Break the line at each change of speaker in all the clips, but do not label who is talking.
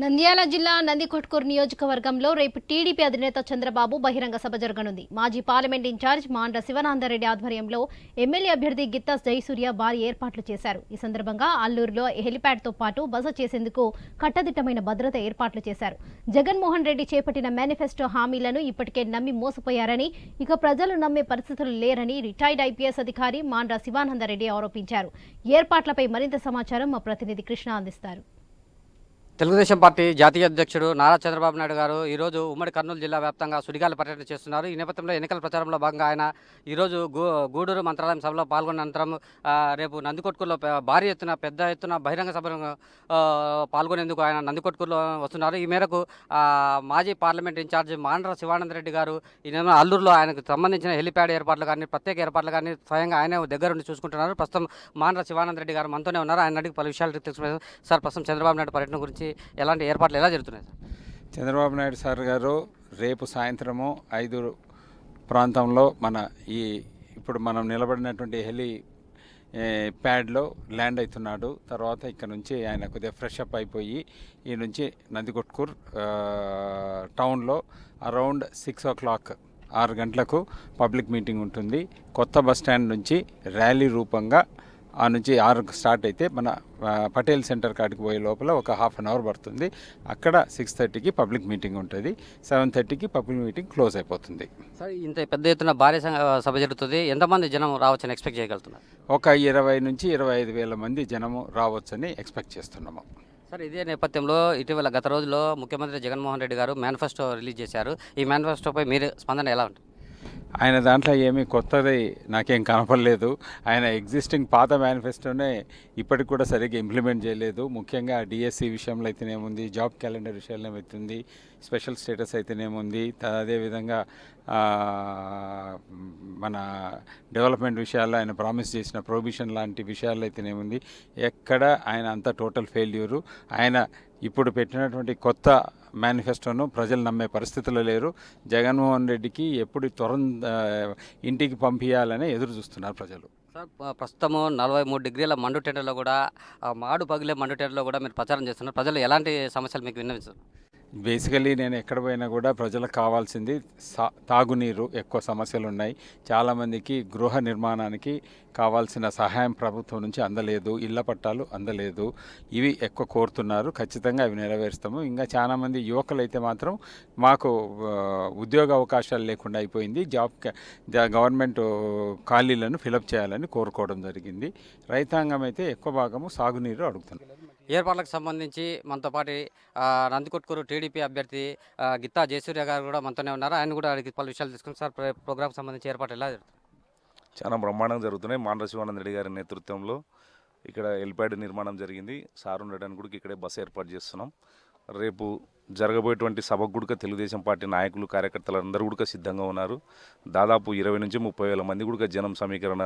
నంద్యాల జిల్లా నందికొట్కూరు నియోజకవర్గంలో రేపు టీడీపీ అధినేత చంద్రబాబు బహిరంగ సభ జరగనుంది. మాజీ పార్లమెంట్ ఇన్ఛార్జ్ మాండ్ర శివనాందరెడ్డి ఆధ్వర్యంలో ఎమ్మెల్యే అభ్యర్థి గిత్తా జయసూర్య భారీ ఏర్పాట్లు చేశారు. ఈ సందర్భంగా అల్లూరులో హెలిప్యాడ్తో పాటు బస చేసేందుకు కట్టదిట్టమైన భద్రత ఏర్పాట్లు చేశారు. జగన్మోహన్ రెడ్డి చేపట్టిన మేనిఫెస్టో హామీలను ఇప్పటికే నమ్మి మోసపోయారని ఇక ప్రజలు నమ్మే పరిస్థితులు లేరని రిటైర్డ్ ఐపీఎస్ అధికారి మాండ్ర శివానందరెడ్డి ఆరోపించారు. ఏర్పాట్లపై మరింత సమాచారం మా ప్రతినిధి కృష్ణ అందిస్తారు.
తెలుగుదేశం పార్టీ జాతీయ అధ్యక్షుడు నారా చంద్రబాబు నాయుడు గారు ఈరోజు ఉమ్మడి కర్నూలు జిల్లా వ్యాప్తంగా సుడిగాలి పర్యటన చేస్తున్నారు. ఈ నేపథ్యంలో ఎన్నికల ప్రచారంలో భాగంగా ఆయన ఈరోజు గూ గూడూరు మంత్రాలయం సభలో పాల్గొన్న అనంతరం రేపు నందికొట్కూరులో భారీ ఎత్తున పెద్ద ఎత్తున బహిరంగ సభలో పాల్గొనేందుకు ఆయన నందికొట్కూరులో వస్తున్నారు. ఈ మేరకు మాజీ పార్లమెంట్ ఇన్ఛార్జ్ మాండ్ర శివానంద రెడ్డి గారు ఈ అల్లూరులో ఆయనకు సంబంధించిన హెలిప్యాడ్ ఏర్పాట్లు కానీ ప్రత్యేక ఏర్పాట్లు కానీ స్వయంగా ఆయనే దగ్గరుండి చూసుకుంటున్నారు. ప్రస్తుతం మాండ్ర శివానంద రెడ్డి గారు మనతోనే ఉన్నారు. ఆయన అడిగి పలు విషయాలు తెలుసుకున్నారు సార్ ప్రస్తుతం చంద్రబాబు నాయుడు పర్యటన గురించి ఎలాంటి ఏర్పాట్లు ఎలా జరుగుతున్నాయి సార్?
చంద్రబాబు నాయుడు సార్ గారు రేపు సాయంత్రము ఐదు ప్రాంతంలో మన ఈ ఇప్పుడు మనం నిలబడినటువంటి హెలి ప్యాడ్లో ల్యాండ్ అవుతున్నాడు. తర్వాత ఇక్కడ నుంచి ఆయన కొద్దిగా ఫ్రెష్ అప్ అయిపోయి ఈ నుంచి నందికొట్కూర్ టౌన్లో అరౌండ్ సిక్స్ ఓ క్లాక్ ఆరు గంటలకు పబ్లిక్ మీటింగ్ ఉంటుంది. కొత్త బస్ స్టాండ్ నుంచి ర్యాలీ రూపంగా ఆ నుంచి ఆరుకు స్టార్ట్ అయితే మన పటేల్ సెంటర్ కాడికి పోయే లోపల ఒక హాఫ్ అన్ అవర్ పడుతుంది. అక్కడ సిక్స్ థర్టీకి పబ్లిక్ మీటింగ్ ఉంటుంది. సెవెన్ థర్టీకి పబ్లిక్ మీటింగ్ క్లోజ్ అయిపోతుంది.
సార్ ఇంత పెద్ద ఎత్తున భారీ సంఘ- సభ జరుగుతుంది. ఎంతమంది జనం రావచ్చని ఎక్స్పెక్ట్ చేయగలుగుతున్నారు?
ఒక ఇరవై నుంచి ఇరవై ఐదు వేల మంది జనము రావచ్చని ఎక్స్పెక్ట్ చేస్తున్నాము.
సార్ ఇదే నేపథ్యంలో ఇటీవల గత రోజుల్లో ముఖ్యమంత్రి జగన్మోహన్ రెడ్డి గారు మేనిఫెస్టో రిలీజ్ చేశారు. ఈ మేనిఫెస్టోపై మీరు స్పందన ఎలా ఉంటుంది?
ఆయన దాంట్లో ఏమీ కొత్తది నాకేం కనపడలేదు. ఆయన ఎగ్జిస్టింగ్ పాత మేనిఫెస్టోనే ఇప్పటికి కూడా సరిగ్గా ఇంప్లిమెంట్ చేయలేదు. ముఖ్యంగా డిఎస్సి విషయంలో అయితేనేముంది జాబ్ క్యాలెండర్ విషయంలో ఏమవుతుంది స్పెషల్ స్టేటస్ అయితేనేముంది అదేవిధంగా మన డెవలప్మెంట్ విషయాల్లో ఆయన ప్రామిస్ చేసిన ప్రొహిబిషన్ లాంటి విషయాల్లో అయితేనేముంది. ఎక్కడ ఆయన అంత టోటల్ ఫెయిల్యూరు ఆయన ఇప్పుడు పెట్టినటువంటి కొత్త మేనిఫెస్టోను ప్రజలు నమ్మే పరిస్థితిలో లేరు. జగన్మోహన్ రెడ్డికి ఎప్పుడు త్వర ఇంటికి పంపించాలని ఎదురు చూస్తున్నారు ప్రజలు.
సార్ ప్రస్తుతము నలభై మూడు డిగ్రీల మండు టెండర్లో కూడా మాడు పగిలే మండు టెండర్లో కూడా మీరు ప్రచారం చేస్తున్నారు. ప్రజలు ఎలాంటి సమస్యలు మీకు విన్నవిస్తారు
బేసికలీ నేను ఎక్కడ పోయినా కూడా ప్రజలకు కావాల్సింది సా తాగునీరు. ఎక్కువ సమస్యలు ఉన్నాయి చాలామందికి గృహ నిర్మాణానికి కావాల్సిన సహాయం ప్రభుత్వం నుంచి అందలేదు. ఇళ్ళ పట్టాలు అందలేదు. ఇవి ఎక్కువ కోరుతున్నారు. ఖచ్చితంగా అవి నెరవేరుస్తాము. ఇంకా చాలామంది యువకులు అయితే మాత్రం మాకు ఉద్యోగ అవకాశాలు లేకుండా అయిపోయింది. జాబ్ గవర్నమెంట్ ఖాళీలను ఫిలప్ చేయాలని కోరుకోవడం జరిగింది. రైతాంగం అయితే ఎక్కువ భాగము సాగునీరు అడుగుతున్నారు
ఏర్పాట్లకు సంబంధించి మనతో పాటు నందికొట్కూరు టీడీపీ అభ్యర్థి గీతా గిత్తా జయసూర్య గారు కూడా మనతోనే ఉన్నారు. ఆయన కూడా అడిగి పలు విషయాలు తీసుకుని సార్ ప్ర- ప్రోగ్రామ్ సంబంధించి ఏర్పాటు ఎలా జరుగుతుంది?
చాలా బ్రహ్మాండంగా జరుగుతున్నాయి. మాండ్ర శివానంద రెడ్డి గారి నేతృత్వంలో ఇక్కడ ఎల్పాడ్ నిర్మాణం జరిగింది. సార్ ఉండడానికి కూడా ఇక్కడే బస్సు ఏర్పాటు చేస్తున్నాం. రేపు జరగబోయేటువంటి సభకు కూడా తెలుగుదేశం పార్టీ నాయకులు కార్యకర్తలు అందరూ కూడా సిద్ధంగా ఉన్నారు. దాదాపు ఇరవై నుంచి ముప్పై వేల మంది కూడా జనం సమీకరణ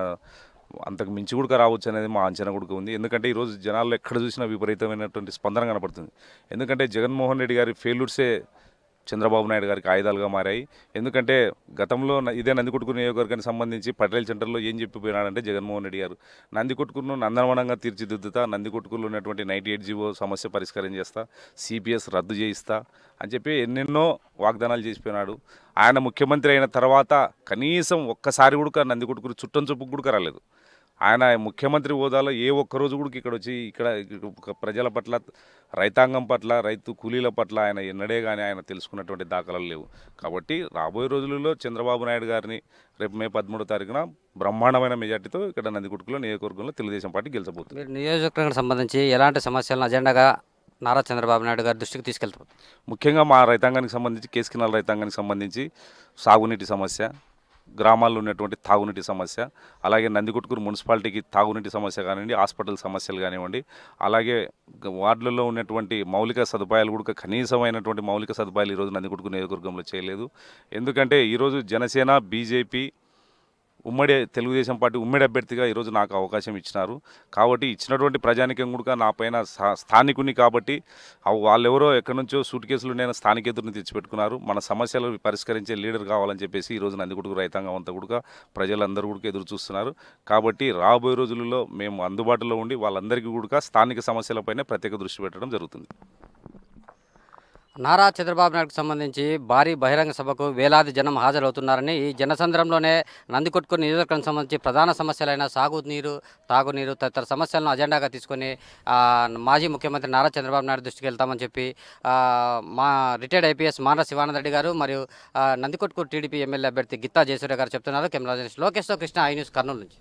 అంతకు మించి కూడా రావచ్చు అనేది మా అంచనా కూడా ఉంది. ఎందుకంటే ఈరోజు జనాల్లో ఎక్కడ చూసినా విపరీతమైనటువంటి స్పందన కనపడుతుంది. ఎందుకంటే జగన్మోహన్ రెడ్డి గారి ఫెయిల్యూర్సే చంద్రబాబు నాయుడు గారికి ఆయుధాలుగా మారాయి. ఎందుకంటే గతంలో ఇదే నందికొట్కూరు నియోజకవర్గానికి సంబంధించి పటేల్ సెంటర్లో ఏం చెప్పిపోయినాడంటే జగన్మోహన్ రెడ్డి గారు. నందికొట్టుకును నందనవనంగా తీర్చిదిద్దుతా నందికొట్కూరులో ఉన్నటువంటి నైట్ ఎయిట్ జీవో సమస్య పరిష్కారం చేస్తా సిపిఎస్ రద్దు చేయిస్తా అని చెప్పి ఎన్నెన్నో వాగ్దానాలు చేసిపోయినాడు. ఆయన ముఖ్యమంత్రి అయిన తర్వాత కనీసం ఒక్కసారి కూడా నందికొట్కూరు చుట్టం చూపుకు కూడా రాలేదు. ఆయన ముఖ్యమంత్రి హోదాలో ఏ ఒక్క రోజు కూడా ఇక్కడ వచ్చి ఇక్కడ ప్రజల పట్ల రైతాంగం పట్ల రైతు కూలీల పట్ల ఆయన ఎన్నడే కానీ ఆయన తెలుసుకున్నటువంటి దాఖలాలు లేవు. కాబట్టి రాబోయే రోజులలో చంద్రబాబు నాయుడు గారిని రేపు మే పదమూడో తారీఖున బ్రహ్మాండమైన మెజార్టీతో ఇక్కడ నందిగుట్టుకులో నియోజకవర్గంలో తెలుగుదేశం పార్టీ గెలిచబోతుంది.
నియోజకవర్గానికి సంబంధించి ఎలాంటి సమస్యలను అజెండాగా నారా చంద్రబాబు నాయుడు గారి దృష్టికి తీసుకెళ్తారు?
ముఖ్యంగా మా రైతాంగానికి సంబంధించి కేసుకినాల రైతాంగానికి సంబంధించి సాగునీటి సమస్య గ్రామాల్లో ఉన్నటువంటి తాగునీటి సమస్య అలాగే నందికొట్కూరు మున్సిపాలిటీకి తాగునీటి సమస్య కానివ్వండి హాస్పిటల్ సమస్యలు కానివ్వండి అలాగే వార్డులలో ఉన్నటువంటి మౌలిక సదుపాయాలు కూడా కనీసమైనటువంటి మౌలిక సదుపాయాలు ఈరోజు నందికొట్కూరు నియోజకవర్గంలో చేయలేదు. ఎందుకంటే ఈరోజు జనసేన బీజేపీ ఉమ్మడి తెలుగుదేశం పార్టీ ఉమ్మడి అభ్యర్థిగా ఈరోజు నాకు అవకాశం ఇచ్చినారు. కాబట్టి ఇచ్చినటువంటి ప్రజానికం కూడా నా పైన స్థా- స్థానికుని కాబట్టి వాళ్ళెవరో ఎక్కడి నుంచో సూట్ కేసులు నేను స్థానికేతుడిని తెచ్చిపెట్టుకున్నారు. మన సమస్యలు పరిష్కరించే లీడర్ కావాలని చెప్పేసి ఈ రోజు నందికొడుకు రైతాంగం అంతా కూడా ప్రజలందరూ కూడా ఎదురు చూస్తున్నారు. కాబట్టి రాబోయే రోజులలో మేము అందుబాటులో ఉండి వాళ్ళందరికీ కూడా స్థానిక సమస్యలపైనే ప్రత్యేక దృష్టి పెట్టడం జరుగుతుంది.
నారా చంద్రబాబు నాయుడుకు సంబంధించి భారీ బహిరంగ సభకు వేలాది జనం హాజరవుతున్నారని ఈ జనసంద్రంలోనే నందికొట్కూరు నియోజకవర్గం సంబంధించి ప్రధాన సమస్యలైన సాగునీరు తాగునీరు తదితర సమస్యలను అజెండాగా తీసుకొని మాజీ ముఖ్యమంత్రి నారా చంద్రబాబు నాయుడు దృష్టికి వెళ్తామని చెప్పి మా రిటైర్డ్ ఐపీఎస్ మానర శివానంద రెడ్డి గారు మరియు నందికొట్టుకు టీడీపీ ఎమ్మెల్యే అభ్యర్థి గిత్తా జయసూర్య గారు చెప్తున్నారు. కెమెరా జర్నలిస్ట్ లోకేష్తో కృష్ణ ఐ న్యూస్ కర్నూలు నుంచి.